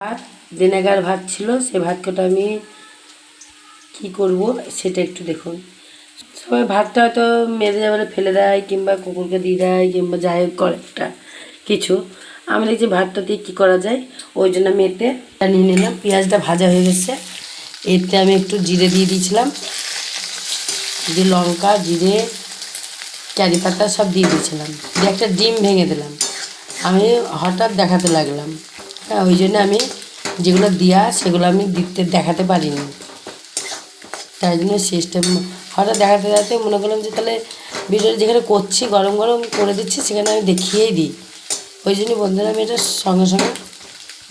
ভাত ভিনেগার ভাত ছিল, সে ভাত কটা আমি কি করব সেটা একটু দেখুন। সবাই ভাতটা হয়তো মেরে যাবে ফেলে দেয়, কিংবা কুকুরকে দিয়ে দেয়, কিংবা যাই হোক করে একটা কিছু। আমি দেখছি ভাতটা দিয়ে কী করা যায়, ওই জন্য আমি এতে নিয়ে নিলাম। পেঁয়াজটা ভাজা হয়ে গেছে। এতে আমি একটু জিরে দিয়ে দিয়েছিলাম। যে লঙ্কা, জিরে কারি পাতা সব দিয়ে দিয়েছিলাম। দিয়ে একটা ডিম ভেঙে দিলাম। আমি হঠাৎ দেখাতে লাগলাম। হ্যাঁ ওই জন্য আমি যেগুলো দেওয়া সেগুলো আমি দিতে, দেখাতে পারিনি। তাই জন্য সিস্টেম হঠাৎ দেখাতে দেখাতে মনে করলাম যে তাহলে ভিডিওটা যেখানে করছি, গরম গরম করে দিচ্ছি, সেখানে আমি দেখিয়েই দিই। ওই জন্য বন্ধুরা আমি এটা সঙ্গে সঙ্গে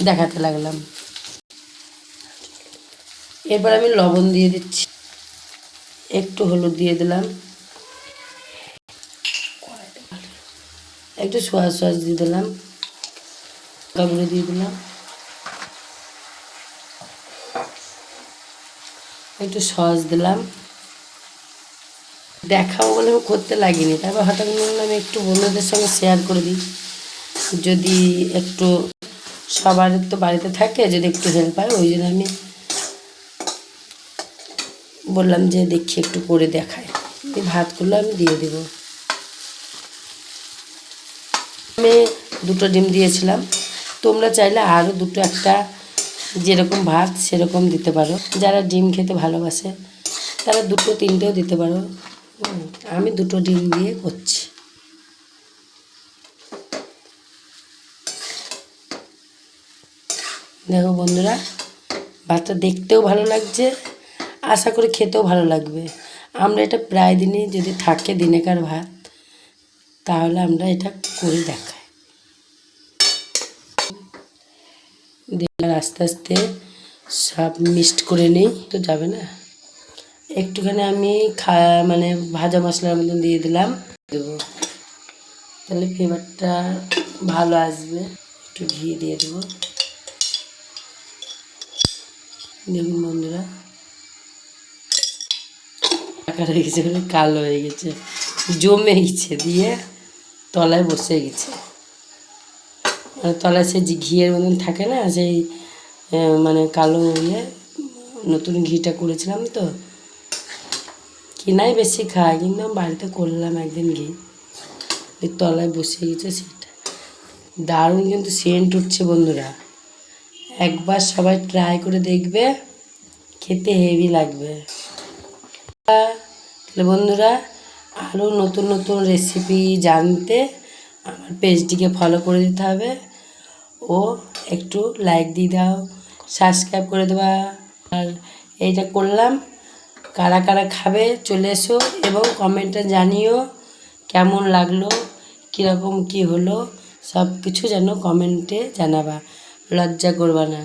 দেখাতে লাগলাম। এরপর আমি লবণ দিয়ে দিচ্ছি। একটু হলুদ দিয়ে দিলাম। একটু সোয়া সস দিয়ে দিলাম। গুঁড়ো দিয়ে দিলাম। একটু সস দিলাম। দেখাও বলে আমি করতে লাগিনি। তারপর হঠাৎ মনে আমি একটু বন্ধুদের সঙ্গে শেয়ার করে দিই। যদি একটু সবার তো বাড়িতে থাকে, যদি একটু হেল্প হয়, ওই জন্য আমি বললাম যে দেখি একটু করে দেখায় এই ভাতগুলো আমি দিয়ে দেবো। আমি দুটো ডিম দিয়েছিলাম। তোমরা চাইলে আরও দুটো একটা যেরকম ভাত সেরকম দিতে পারো। যারা ডিম খেতে ভালোবাসে, তারা দুটো তিনটেও দিতে পারো। আমি দুটো ডিম দিয়ে করছি। দেখো বন্ধুরা, ভাতটা দেখতেও ভালো লাগছে, আশা করি খেতেও ভালো লাগবে। আমরা এটা প্রায় দিনই যদি থাকে দিনেকার ভাত, তাহলে আমরা এটা করে দেখাই। দিয়ে আস্তে আস্তে সব মিক্সড করে নিই, তো যাবে না। একটুখানি আমি খা মানে ভাজা মশলার মতন দিয়ে দিলাম দেবো। তাহলে ফ্লেভারটা ভালো আসবে। একটু ঘি দিয়ে দেবো। দেখুন বন্ধুরা, আকার হয়ে গেছে কালো হয়ে গেছে, জমে গেছে, দিয়ে তলায় বসে গেছে। মানে তলায় সে ঘিয়ের মতন থাকে না, সেই মানে কালো ইয়ে নতুন ঘিটা করেছিলাম তো। কিনাই বেশি খায়, কিন্তু আমি বাড়িতে করলাম একদিন ঘি। তলায় বসে গেছে সেটা। দারুণ কিন্তু সেন্ট উঠছে বন্ধুরা। একবার সবাই ট্রাই করে দেখবে, খেতে হেভি লাগবে। তাহলে বন্ধুরা আরও নতুন নতুন রেসিপি জানতে আমার পেজটিকে ফলো করে দিতে হবে। ও একটু লাইক দিয়ে দাও সাবস্ক্রাইব করে দেওয়া আর এইটা করলাম, কারা কারা খাবে চলে এসো এবং কমেন্টে জানিও, কেমন লাগল, কীরকম কি হলো সব কিছু যেন কমেন্টে জানাবা। লজ্জা করবা না।